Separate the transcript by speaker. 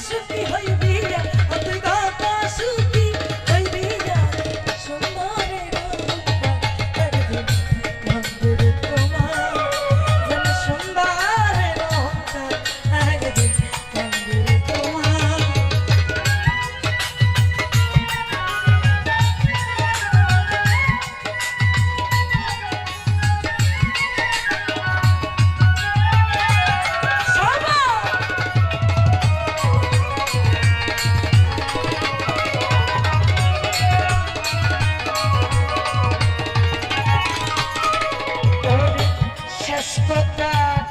Speaker 1: should be how you be. শেষ কথা